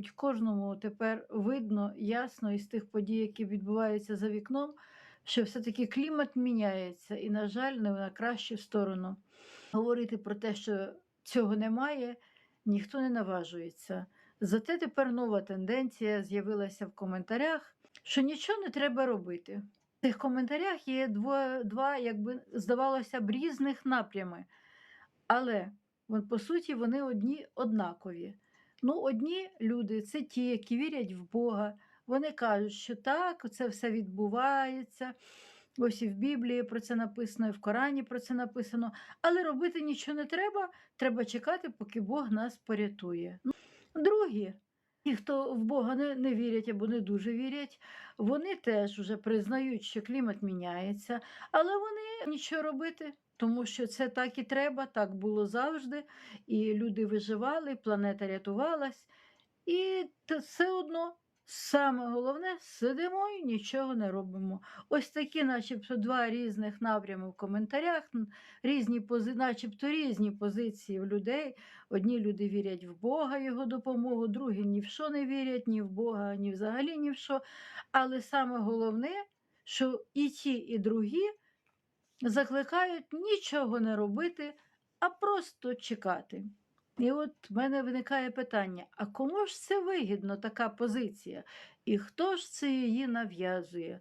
мабуть, кожному тепер видно ясно із тих подій, які відбуваються за вікном, що все-таки клімат міняється і, на жаль, не на кращу сторону. Говорити про те, що цього немає, ніхто не наважується. Зате тепер нова тенденція з'явилася в коментарях, що нічого не треба робити. В цих коментарях є два, два якби здавалося б, різних напрями. Але по суті вони одні однакові. Ну, одні люди це ті, які вірять в Бога. Вони кажуть, що так, це все відбувається. Ось і в Біблії про це написано, і в Корані про це написано. Але робити нічого не треба, треба чекати, поки Бог нас порятує. Ну, Другі, ті, хто в Бога не, не вірять або не дуже вірять, вони теж вже признають, що клімат міняється, але вони нічого робити, тому що це так і треба, так було завжди, і люди виживали, планета рятувалась, і все одно. Саме головне, сидимо і нічого не робимо. Ось такі, начебто, два різних напрями в коментарях, різні пози, начебто різні позиції в людей. Одні люди вірять в Бога, його допомогу, другі ні в що не вірять, ні в Бога, ні взагалі ні в що. Але саме головне, що і ті, і другі закликають нічого не робити, а просто чекати. І от в мене виникає питання: а кому ж це вигідно така позиція? І хто ж це її нав'язує?